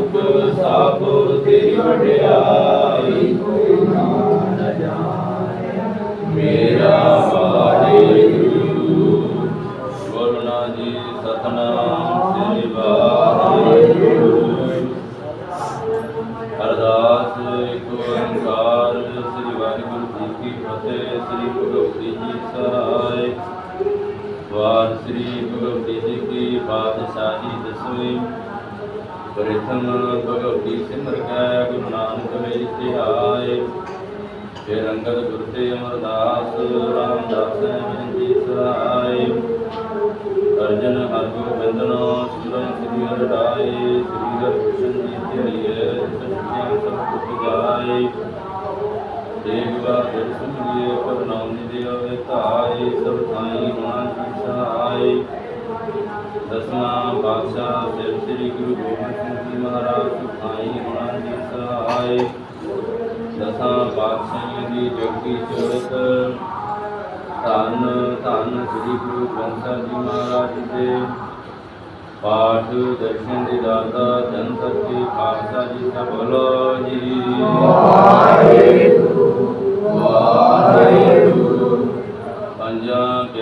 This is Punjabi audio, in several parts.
ਨਾਨਕ ਸਭ ਤੇਰੀ ਵਡਿਆਈ ਮੇਰਾ ਵਾਹਿਗੁਰੂ ਬੋਲਣਾ ਜੀ ਸਤਨਾਮ ਸ੍ਰੀ ਵਾਹਿਗੁਰੂ। ਅਰਦਾਸ ਇੱਕ ਓੰਕਾਰ ਸ੍ਰੀ ਵਾਹਿਗੁਰੂ ਜੀ ਕੀ ਫਤਿਹ, ਸ੍ਰੀ ਭਗਵਤੀ ਜੀ ਸਹਾਇ ਵਾਰ ਸ੍ਰੀ ਭਗਵਤੀ ਜੀ ਕੀ ਪਾਤਸ਼ਾਹੀ ਦਸਵੀਂ ਪ੍ਰਥਮ ਭਗਵਤੀ ਸਿਮਰ ਕੈ, ਗੁਰੂ ਨਾਨਕ ਮੇਰੀ ਧਿਆਏ। ਫਿਰ ਅੰਗਦ ਗੁਰ ਤੇ ਅਮਰਦਾਸ, ਰਾਮਦਾਸ ਜੀ ਜੀ ਅਰਜਨ ਹਰ ਗੋਬਿੰਦਨੋ ਸੁਰਨ ਸ੍ਰੀ ਹਰਿ ਸ੍ਰੀ ਹਰਿ ਜੀ ਧਿਆਈਏ ਸਤਿਆਂ ਸਭ ਕੁਝ ਜਾਏ ਦੇਖ ਬਾਦਰ ਸੁਣੀਏ ਪਰ ਨਾਮ ਦੇ ਸਭ ਥਾਈ ਹੋਣਾ ਜੀ ਸਹਾਇ ਦਸਵਾਂ ਪਾਤਸ਼ਾਹ ਸਿਰ ਸ੍ਰੀ ਗੁਰੂ ਗੋਬਿੰਦ ਸਿੰਘ ਜੀ ਮਹਾਰਾਜ ਸੁਖਾਈ ਹੋਣਾ ਜੀ ਸਹਾਇ ਦਸਾਂ ਪਾਤਸ਼ਾਹਾਂ ਦੀ ਜੋਗੀ ਚੋਰਤ ਧੰਨ ਧੰਨ ਸ੍ਰੀ ਗੁਰੂ ਗ੍ਰੰਥ ਸਾਹਿਬ ਜੀ ਮਹਾਰਾਜ ਦੇ ਪਾਠ, ਦਰਸ਼ਨ ਦੇ ਦਾਤਾ ਜਨ ਸੱਚੇ ਖਾਲਸਾ ਜੀ ਦਾ ਬੋਲੋ ਜੀ। ਪੰਜਾਂ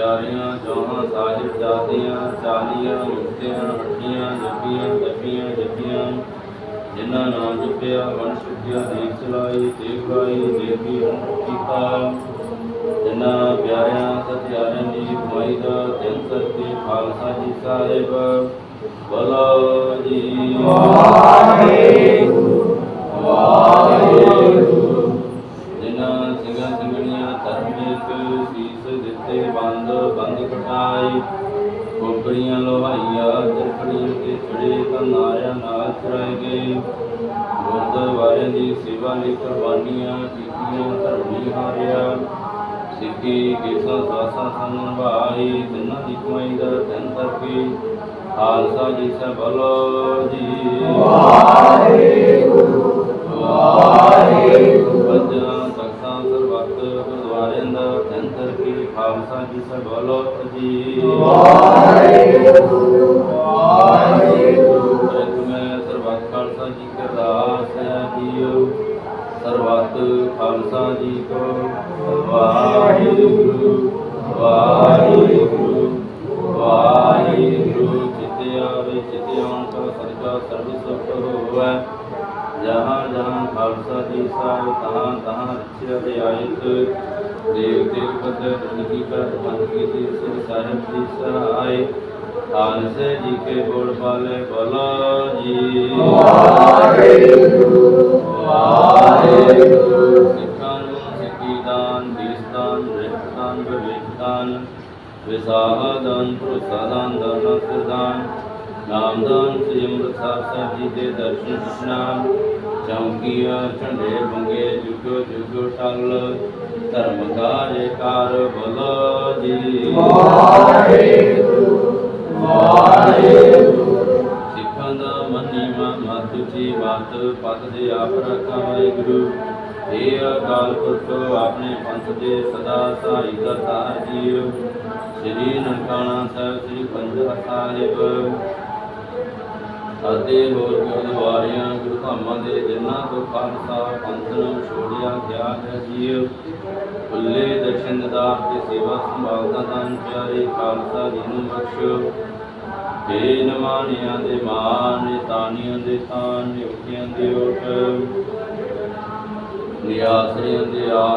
ਪਿਆਰੀਆਂ ਜੋਹਾਂ ਸਾਹਿਬ ਜਾਤੀਆਂ, ਚਾਲੀਆਂ, ਮੁਕਤੀਆਂ ਹੱਟੀਆਂ ਜੱਪੀਆਂ ਜੱਪੀਆਂ ਜੱਪੀਆਂ ਜਿਨ੍ਹਾਂ ਨਾਮ ਜਪਿਆ ਵਣ ਸੁਖਿਆ ਦੇਖ ਚਲਾਈ ਦੇਖ ਲਾਈ ਦੇਵੀ ਕੀਤਾ। ਜਿਨ੍ਹਾਂ ਪਿਆਰਿਆਂ, ਸਤਿਆਰਿਆਂ ਦੀ ਕਮਾਈ ਦਾ ਦਿਨ ਕਰਕੇ ਖਾਲਸਾ ਜੀ ਸਾਹਿਬ, ਬੋਲੋ ਜੀ। ਜਿਨ੍ਹਾਂ ਕਟਾਈ ਕੋਕੜੀਆਂ ਲੋਹਾਈਆ ਚਰਖੜੀਆਂ ਤੇ ਚੜੇ ਕਨਾਰਿਆਂ ਨਾਲ ਚਰਾਏ ਗਏ। ਗੁਰਦੁਆਰਿਆਂ ਦੀ ਸੇਵਾ ਲਈ ਕੁਰਬਾਨੀਆਂ ਕੀਤੀਆਂ ਧਰਮੀ ਹਾਰਿਆ। ਸਿੱਖੀ ਕੇਸਾਂ ਸਾਸਾਂ ਸੰਭਾਈ ਜਿਨ੍ਹਾਂ ਦੀ ਕਮਾਈ ਦਾ ਧਨ ਕਰਕੇ ਖਾਲਸਾ ਜੀ ਸਭ ਬੋਲੋ ਜੀ। ਵਾਹਿਗੁਰੂ। ਪੰਜਾਂ ਜੀ ਮੈਂ ਸਰਬੱਤ ਖਾਲਸਾ ਜੀ ਕੀ ਅਰਦਾਸ ਹੈ ਜੀਓ ਸਰਬੱਤ ਖਾਲਸਾ ਜੀ ਕੋ ਵਾਹਿਗੁਰੂ। ਵਾਹਿਗੁਰੂ ਵਾਹਿਗੁਰੂ ਚਿਤੇ ਆਵੇ ਚਿਤੇ ਆਉਣ ਕਾ ਸਰਜਾ ਸਰਬ ਸੁਖ ਹੋਵੇ ਜਹਾਂ ਜਹਾਂ ਖਾਲਸਾ ਜੀ ਸਾਹਿਬ ਤਹਾਂ ਤਹਾਂ ਰਚਿਆ ਰਿਆਇਤ ਦੇਵ ਦੇਵ ਪਦ ਦੁਨੀਕੀ ਕਰ ਮਨ ਕੀ ਸਿਰ ਸਾਹਿਬ ਜੀ ਸਹਾਇ ਖਾਲਸੇ ਜੀ ਕੇ ਬੋਲ ਪਾਲੇ ਬੋਲੋ ਜੀ। ਵਾਹਿਗੁਰੂ ਸਿੱਖਾਂ ਨੂੰ ਸਿੱਖੀ ਦਾਨ, ਦੇਸ ਦਾਨ ਰਿਤ ਦਾਨ, ਵਿਵੇਕ ਦਾਨ ਵਿਸਾਹ ਦਾਨ ਸ੍ਰੀ ਅੰਮ੍ਰਿਤਸਰ ਸਾਹਿਬ ਜੀ ਦੇ ਦਰਸ਼ਨ ਇਸ਼ਨਾਨ ਚੌਂਕੀਆਂ, ਝੰਡੇ ਬੰਗੇ ਜੁਗੋ ਜੁਗੋ, ਟਲ। ਧਰਮ ਕਾਰੇ ਕਾਰ ਬੋਲੋ ਜੀ। ਸਿੱਖਾਂ ਦਾ ਮਨੀ ਮਤ ਜੀ ਮਤ ਪਤ ਦੇ ਆਪ ਰੱਖਾ ਵਾਹਿਗੁਰੂ ਇਹ ਅਕਾਲ ਪੁਰਖ ਆਪਣੇ ਪੰਥ ਦੇ ਸਦਾ ਸਹਾਈ ਕਰਤਾ ਜੀਵ ਸ੍ਰੀ ਨਨਕਾਣਾ ਸਾਹਿਬ, ਸ੍ਰੀ ਪੰਜਾ ਸਾਹਿਬ ਅਤੇ ਹੋਰ ਗੁਰਦੁਆਰਿਆਂ, ਗੁਰਧਾਮਾਂ ਦੇ ਜਿਨ੍ਹਾਂ ਤੋਂ ਖਾਲਸਾ ਪੰਥ ਨੂੰ ਛੋੜਿਆ ਗਿਆ ਹੈ ਜੀ ਖੁੱਲੇ ਦਰਸ਼ਨ ਦਾਰ ਤੇ ਸੇਵਾ ਸੰਭਾਲਦਾ ਦਾਨ ਪਿਆਰੇ ਖਾਲਸਾ ਜੀ ਨੂੰ ਬਖਸ਼ੋ। ਏ ਨਮਾਨਿਆਂ ਦੇ ਮਾਨ ਤਾਨੀਆਂ ਦੇ ਤਾਨ ਨਿਉਟਿਆਂ ਦੇ ਓਟ। ਨਿਆਸਰਿਆਂ ਦੇ ਆਸ